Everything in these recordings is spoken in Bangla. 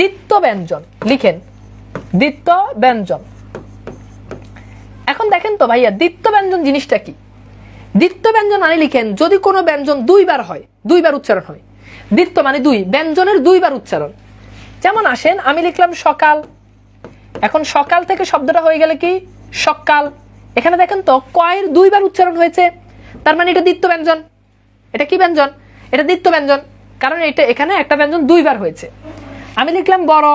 দ্বিত্ব ব্যঞ্জন। লিখেন, দ্বিত্ব ব্যঞ্জন। এখন দেখেন তো ভাইয়া, দ্বিত্ব ব্যঞ্জন জিনিসটা কি? দ্বিত্ব ব্যঞ্জন মানে লিখেন, যদি কোনো ব্যঞ্জন দুইবার হয়, দুইবার উচ্চারণ হয়। দ্বিত্ব মানে দুই, ব্যঞ্জনের দুইবার উচ্চারণ। যেমন আসেন, আমি লিখলাম সকাল। এখন সকাল থেকে শব্দটা হয়ে গেলে কি? সকাল। এখানে দেখেন তো, কয়ের দুইবার উচ্চারণ হয়েছে। তার মানে এটা দ্বিত্ব ব্যঞ্জন। এটা কি ব্যঞ্জন? এটা দ্বিত্ব ব্যঞ্জন। কারণ এটা, এখানে একটা ব্যঞ্জন দুইবার হয়েছে। আমি লিখলাম বড়।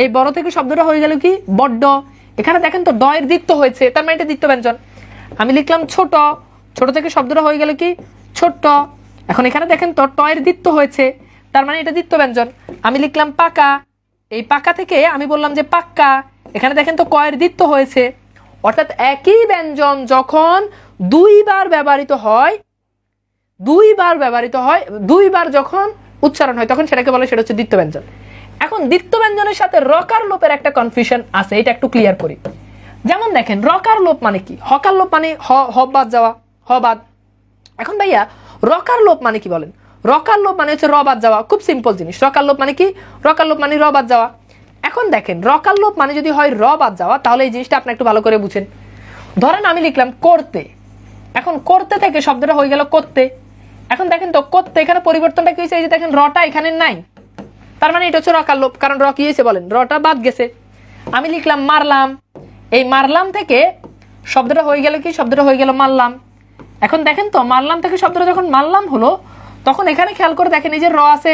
এই বড় থেকে শব্দটা হয়ে গেল কি? বড্ড। এখানে দেখেন তো ডয়ের দ্বিত্ব হয়েছে। তার মানে এটা দ্বিত্ব ব্যঞ্জন। আমি লিখলাম ছোট। ছোট থেকে শব্দটা হয়ে গেল কি? ছোট্ট। এখন এখানে দেখেন তো টয়ের দ্বিত্ব হয়েছে। তার মানে এটা দ্বিত্ব ব্যঞ্জন। আমি লিখলাম পাকা। এই পাকা থেকে আমি বললাম যে পাক্কা। এখানে দেখেন তো কয়ের দ্বিত্ব হয়েছে। অর্থাৎ একই ব্যঞ্জন যখন দুইবার ব্যবহৃত হয়, দুইবার ব্যবহৃত হয়, দুইবার যখন উচ্চারণ হয়, তখন সেটাকে বলে সেটা হচ্ছে দ্বিত্ব ব্যঞ্জন। এখন দ্বিত্ব ব্যঞ্জনের সাথে রকার লোপের একটা কনফিউশন আছে, এটা একটু ক্লিয়ার করি। যেমন দেখেন, রকার লোপ মানে কি? হকার লোপ মানে হ হব বাদ যাওয়া, হ বাদ। এখন ভাইয়া, রকার লোপ মানে কি বলেন? রকার লোপ মানে হচ্ছে র বাদ যাওয়া, খুব সিম্পল জিনিস। রকার লোপ মানে কি? রকার লোপ মানে র বাদ যাওয়া। এখন দেখেন, রকার লোপ মানে যদি হয় র বাদ যাওয়া, তাহলে এই জিনিসটা আপনি একটু ভালো করে বুঝেন। ধরেন আমি লিখলাম করতে। এখন করতে থেকে শব্দটা হয়ে গেল করতে। এখন দেখেন তো করতে, এখানে পরিবর্তনটা কি হয়েছে? এই যে দেখেন, রটা এখানে নাই। তার মানে এটা হচ্ছে রকার লোপ কারণ র হয়েছে বলেন? রটা বাদ গেছে। আমি লিখলাম মারলাম। এই মারলাম থেকে শব্দটা হয়ে গেল কি? শব্দটা হয়ে গেল মারলাম। এখন দেখেন তো, মারলাম থেকে শব্দটা যখন মারলাম হলো, তখন এখানে খেয়াল করে দেখেন এই যে র আছে।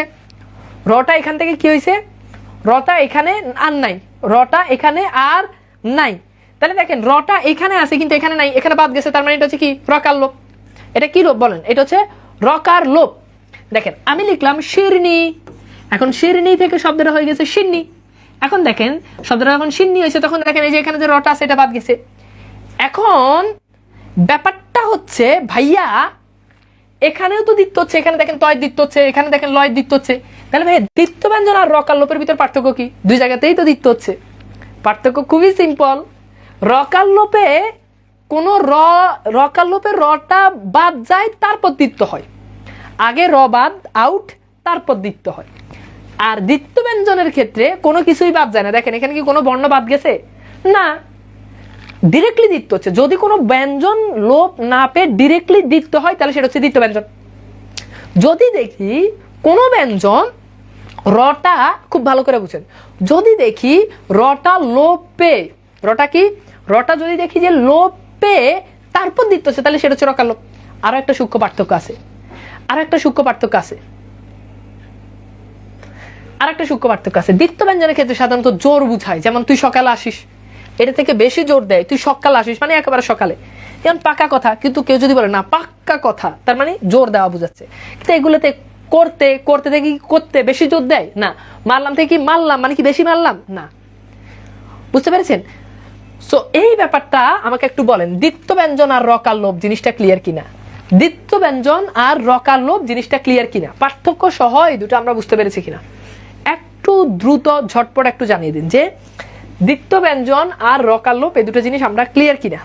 রটা এখান থেকে কি হয়েছে? রটা এখানে আর নাই। রটা এখানে আর নাই। তাহলে দেখেন, রটা এখানে আছে কিন্তু এখানে নাই, এখানে বাদ গেছে, তার মানে এটা হচ্ছে কি? রকার লোপ এটা কি লোপ বলেন? এটা হচ্ছে রকার লোপ দেখেন, আমি লিখলাম শিরনি এখন শিরনি থেকে শব্দটা হয়ে গেছে সিন্নি এখন দেখেন, শব্দটা যখন সিন্নি হয়েছে, তখন দেখেন এই যে এখানে যে রটা এটা বাদ গেছে। এখন ব্যাপারটা হচ্ছে, ভাইয়া, এখানেও তো দিত্য হচ্ছে, এখানে দেখেন তয় দিত্য হচ্ছে, এখানে দেখেন লয় দিত্য হচ্ছে। তাহলে ভাই দিত্য ব্যঞ্জন আর রকার লোপের ভিতর পার্থক্য কি? দুই জায়গাতেই তো দিত্য হচ্ছে। পার্থক্য খুবই সিম্পল রকার লোপে কোনো র রকার লোপে রটা বাদ যায়, তারপর দিত্য হয়। আগে র বাদ আউট তারপর দিত্য হয়। আর দিত্য ব্যঞ্জনের ক্ষেত্রে কোনো কিছুই বাদ যায় না। দেখেন, এখানে কি কোনো বর্ণ বাদ গেছে? না। ডিরেক্টলি দিত্য হচ্ছে। যদি কোনো ব্যঞ্জন লোপ না পেয়ে ডিরেক্টলি দিত্য হয়, তাহলে সেটা হচ্ছে দিত্য ব্যঞ্জন যদি দেখি কোনো ব্যঞ্জন রটা, খুব ভালো করে বুঝেন। যদি দেখি রটা লোপ পেয়ে, রটা কি? রটা যদি দেখি যে লোপ পেয়ে তারপর দিত্য হচ্ছে, তাহলে সেটা হচ্ছে রকার লোপ। আরও একটা সূক্ষ্ম পার্থক্য আছে। আরও একটা সূক্ষ্ম পার্থক্য আছে। আর একটা সূক্ষ্ম পার্থক্য আছে। দ্বিত্ব ব্যঞ্জনের ক্ষেত্রে সাধারণত জোর বুঝায়, যেমন তুই সকালে আসিস। এটা থেকে বেশি জোর দেয়, তুই সকালে আসিস মানে একেবারে সকালে। যেমন পাকা কথা, কিন্তু কেউ যদি বলে, না, পাক্কা কথা তার মানে জোর দেওয়া বোঝাচ্ছে। কিন্তু এগুলোতে করতে করতে থেকে করতে বেশি জোর দেয়? না। মারলাম থেকে কি মারলাম? মানে কি বেশি মারলাম? না। বুঝতে পেরেছেন? সো এই ব্যাপারটা আমাকে একটু বলেন, দ্বিত্ব ব্যঞ্জন আর রকার লোভ জিনিসটা ক্লিয়ার কিনা? দ্বিত্ব ব্যঞ্জন আর রকার লোভ জিনিসটা ক্লিয়ার কিনা? পার্থক্য সহ এই দুটো আমরা বুঝতে পেরেছি কিনা? একটু দ্রুত, ঝটপট একটু জানিয়ে দিন যে দ্বিত্ব ব্যঞ্জন আর রকালোপ এই দুটো জিনিস আমরা ক্লিয়ার কিনা।